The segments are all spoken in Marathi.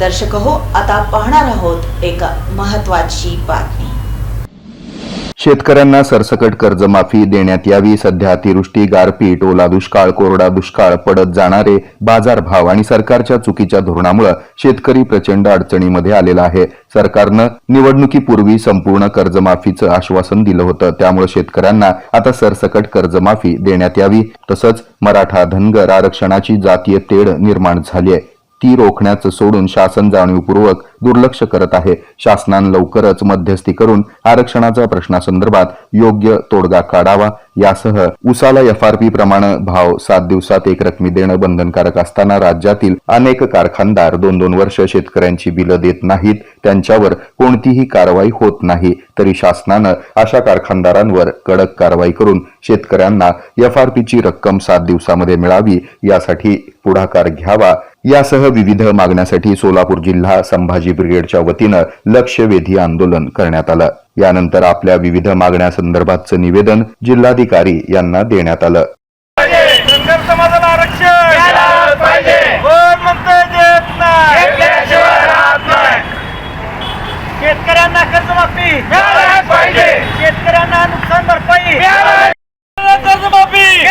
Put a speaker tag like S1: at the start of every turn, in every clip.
S1: दर्शक हो आता पाहणार आहोत एक महत्वाची बातमी.
S2: शेतकऱ्यांना सरसकट कर्जमाफी देण्यात यावी. सध्या अतिवृष्टी गारपीट ओला दुष्काळ कोरडा दुष्काळ पडत जाणारे बाजारभाव आणि सरकारच्या चुकीच्या धोरणामुळे शेतकरी प्रचंड अडचणीमध्ये आलेला आहे. सरकारनं निवडणुकीपूर्वी संपूर्ण कर्जमाफीचं आश्वासन दिलं होतं. त्यामुळे शेतकऱ्यांना आता सरसकट कर्जमाफी देण्यात यावी. तसंच मराठा धनगर आरक्षणाची जातीय तेढ निर्माण झाली आहे. ती रोखण्याचं सोडून शासन जाणीवपूर्वक दुर्लक्ष करत आहे. शासनानं लवकरच मध्यस्थी करून आरक्षणाच्या प्रश्नासंदर्भात योग्य तोडगा काढावा. यासह उसाला एफआरपी प्रमाणे भाव सात दिवसात एक रकमी देणं बंधनकारक असताना राज्यातील अनेक कारखानदार दोन दोन वर्ष शेतकऱ्यांची बिलं देत नाहीत. त्यांच्यावर कोणतीही कारवाई होत नाही. तरी शासनानं अशा कारखानदारांवर कडक कारवाई करून शेतकऱ्यांना एफआरपीची रक्कम सात दिवसामध्ये मिळावी यासाठी पुढाकार घ्यावा. यासह विविध मागण्यासाठी सोलापूर जिल्हा संभाजी ब्रिगेडच्या वतीनं लक्षवेधी आंदोलन करण्यात आलं. यानंतर आपल्या विविध मागण्यासंदर्भातचं निवेदन जिल्हाधिकारी यांना देण्यात आलं.
S3: शेतकऱ्यांना कर्जमाफी! शेतकऱ्यांना नुकसान भरपाई! कर्जमाफी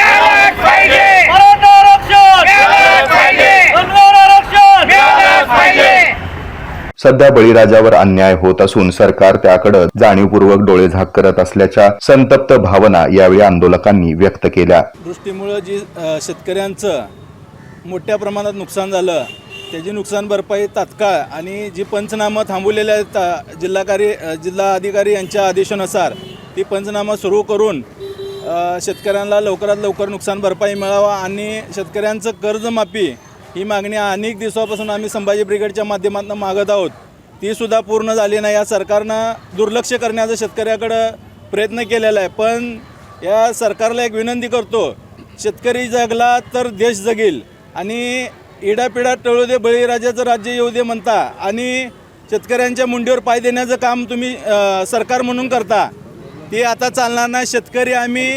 S3: मराठा आरक्षण धनगर आरक्षण
S2: सध्या बळीराजावर अन्याय होत असून सरकार त्याकडे जाणीवपूर्वक डोळे झाक करत असल्याच्या संतप्त भावना यावेळी आंदोलकांनी व्यक्त केल्या.
S4: दृष्टीमुळं जी शेतकऱ्यांचं मोठ्या प्रमाणात नुकसान झालं त्याची नुकसान भरपाई तात्काळ आणि जी पंचनामा थांबवलेल्या आहेत जिल्हाकारी जिल्हा अधिकारी यांच्या आदेशानुसार ती पंचनामा सुरू करून शेतकऱ्यांना लवकरात लवकर नुकसान भरपाई मिळावा आणि शेतकऱ्यांचं कर्जमाफी ही मागणी अनेक दिवसापासून आम्ही संभाजी ब्रिगेडच्या माध्यमातून मागत आहोत. ती सुद्धा पूर्ण झाली नाही. या सरकारनं दुर्लक्ष करण्याचा शेतकऱ्याकडं प्रयत्न केलेला आहे. पण या सरकारला एक विनंती करतो शेतकरी जगला तर देश जगेल आणि इडापिडा टळू दे बळीराजाचं राज्य येऊ दे म्हणता आणि शेतकऱ्यांच्या मुंडीवर पाय देण्याचं काम तुम्ही सरकार म्हणून करता ते आता चालणार नाही. शेतकरी आम्ही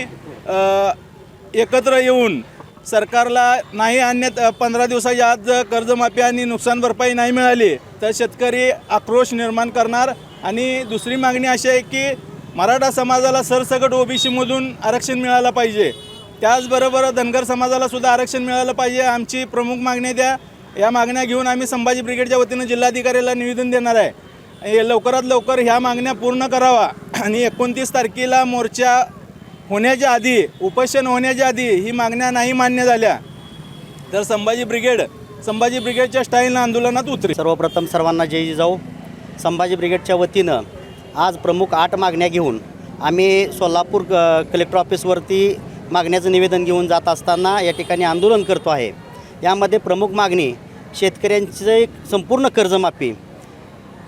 S4: एकत्र येऊन सरकारला नाही आणण्यात पंधरा दिवसाच्या आत जर कर्जमाफी आणि नुकसान भरपाई नाही मिळाली तर शेतकरी आक्रोश निर्माण करणार. आणि दुसरी मागणी अशी आहे की मराठा समाजाला सरसकट ओबीसीमधून आरक्षण मिळालं पाहिजे. त्याचबरोबर धनगर समाजाला सुद्धा आरक्षण मिळालं पाहिजे. आमची प्रमुख मागण्या द्या या मागण्या घेऊन आम्ही संभाजी ब्रिगेडच्या वतीनं जिल्हाधिकाऱ्याला निवेदन देणार आहे. लवकरात लवकर ह्या मागण्या पूर्ण करावा. आणि एकोणतीस तारखेला मोर्चा होण्याच्या आधी उपोषण होण्याच्या आधी ही मागण्या नाही मान्य झाल्या. तर संभाजी ब्रिगेड संभाजी ब्रिगेडच्या स्टाईलनं आंदोलनात उतरे
S5: सर्वप्रथम सर्वांना जय जाऊ संभाजी ब्रिगेडच्या वतीनं आज प्रमुख आठ मागण्या घेऊन आम्ही सोलापूर क- कलेक्टर ऑफिसवरती मागण्याचं निवेदन घेऊन जात असताना या ठिकाणी आंदोलन करतो आहे. यामध्ये प्रमुख मागणी शेतकऱ्यांचे संपूर्ण कर्जमाफी.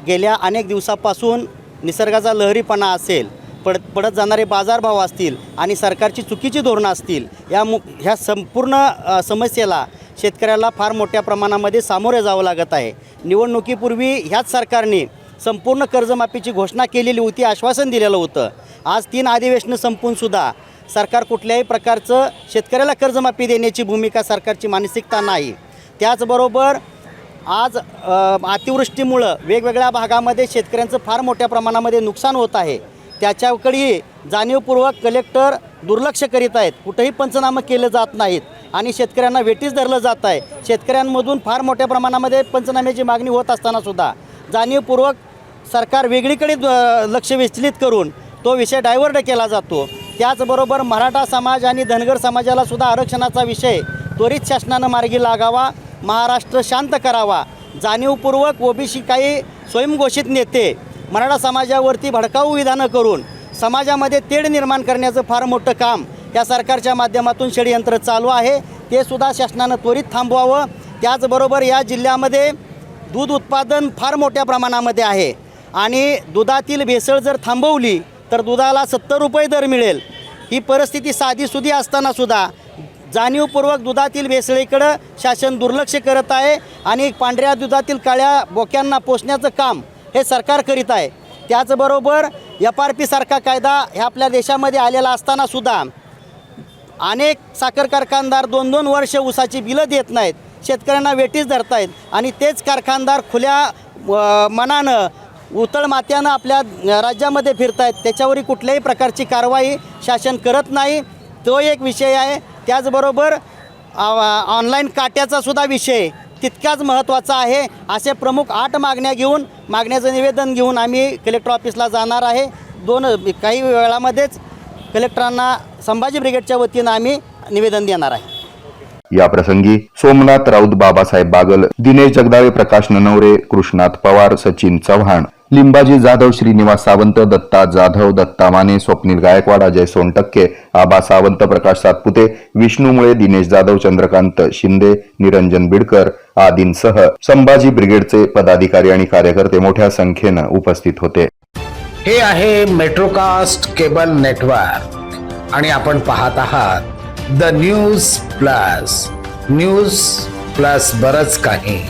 S5: गेल्या अनेक दिवसापासून निसर्गाचा लहरीपणा असेल पडत पडत जाणारे बाजारभाव असतील आणि सरकारची चुकीची धोरणं असतील या मु ह्या संपूर्ण समस्येला शेतकऱ्याला फार मोठ्या प्रमाणामध्ये सामोरे जावं लागत आहे. निवडणुकीपूर्वी ह्याच सरकारने संपूर्ण कर्जमाफीची घोषणा केलेली होती आश्वासन दिलेलं होतं. आज तीन अधिवेशनं संपूनसुद्धा सरकार कुठल्याही प्रकारचं शेतकऱ्याला कर्जमाफी देण्याची भूमिका सरकारची मानसिकता नाही. त्याचबरोबर आज अतिवृष्टीमुळं वेगवेगळ्या भागामध्ये शेतकऱ्यांचं फार मोठ्या प्रमाणामध्ये नुकसान होत आहे. त्याच्याकडेही जाणीवपूर्वक कलेक्टर दुर्लक्ष करीत आहेत. कुठंही पंचनामे केले जात नाहीत. आणि शेतकऱ्यांना वेटीच धरलं जात आहे. शेतकऱ्यांमधून फार मोठ्या प्रमाणामध्ये पंचनाम्याची मागणी होत असतानासुद्धा जाणीवपूर्वक सरकार वेगळीकडे लक्ष विचलित करून तो विषय डायव्हर्ट केला जातो. त्याचबरोबर मराठा समाज आणि धनगर समाजाला सुद्धा आरक्षणाचा विषय त्वरित शासनानं मार्गी लागावा महाराष्ट्र शांत करावा. जाणीवपूर्वक ओबीसी काही स्वयंघोषित नेते मराठा समाजावरती भडकाऊ विधानं करून समाजामध्ये तेढ निर्माण करण्याचं फार मोठं काम या सरकारच्या माध्यमातून षडयंत्र चालू आहे. ते सुद्धा शासनानं त्वरित थांबवावं. त्याचबरोबर या जिल्ह्यामध्ये दूध उत्पादन फार मोठ्या प्रमाणामध्ये आहे. आणि दुधातील भेसळ जर थांबवली तर दुधाला सत्तर रुपये दर मिळेल. ही परिस्थिती साधीसुधी असतानासुद्धा जाणीवपूर्वक दुधातील भेसळीकडं शासन दुर्लक्ष करत आहे. आणि पांढऱ्या दुधातील काळ्या बोक्यांना पोसण्याचं काम हे सरकार करीत आहे. त्याचबरोबर एफ आर पीसारखा कायदा ह्या आपल्या देशामध्ये आलेला असतानासुद्धा अनेक साखर कारखानदार दोन दोन वर्ष ऊसाची बिलं देत नाहीत शेतकऱ्यांना वेटीच धरतायत आणि तेच कारखानदार खुल्या मनानं उतळ मात्यानं आपल्या राज्यामध्ये फिरतायत. त्याच्यावरही कुठल्याही प्रकारची कारवाई शासन करत नाही. तो एक विषय आहे. त्याचबरोबर ऑनलाईन काट्याचा सुद्धा विषय तितकाच महत्त्वाचा आहे. असे प्रमुख आठ मागण्या घेऊन मागण्याचं निवेदन घेऊन आम्ही कलेक्टर ऑफिसला जाणार आहे. दोन काही वेळामध्येच कलेक्टरांना संभाजी ब्रिगेडच्या वतीनं आम्ही निवेदन देणार आहे.
S2: या प्रसंगी सोमनाथ राऊत बाबासाहेब बागल दिनेश जगदाळे प्रकाश ननवरे कृष्णात पवार सचिन चव्हाण लिंबाजी जाधव श्रीनिवास सावंत दत्ता जाधव दत्ता माने स्वप्नील गायकवाड अजय सोनटक्के आबा सावंत प्रकाश सातपुते विष्णू मुळे दिनेश जाधव चंद्रकांत शिंदे निरंजन बिडकर आदींसह संभाजी ब्रिगेडचे पदाधिकारी आणि कार्यकर्ते मोठ्या संख्येनं उपस्थित होते.
S6: हे आहे मेट्रोकास्ट केबल नेटवर्क आणि आपण पाहत आहात the news plus news plus बरच काही.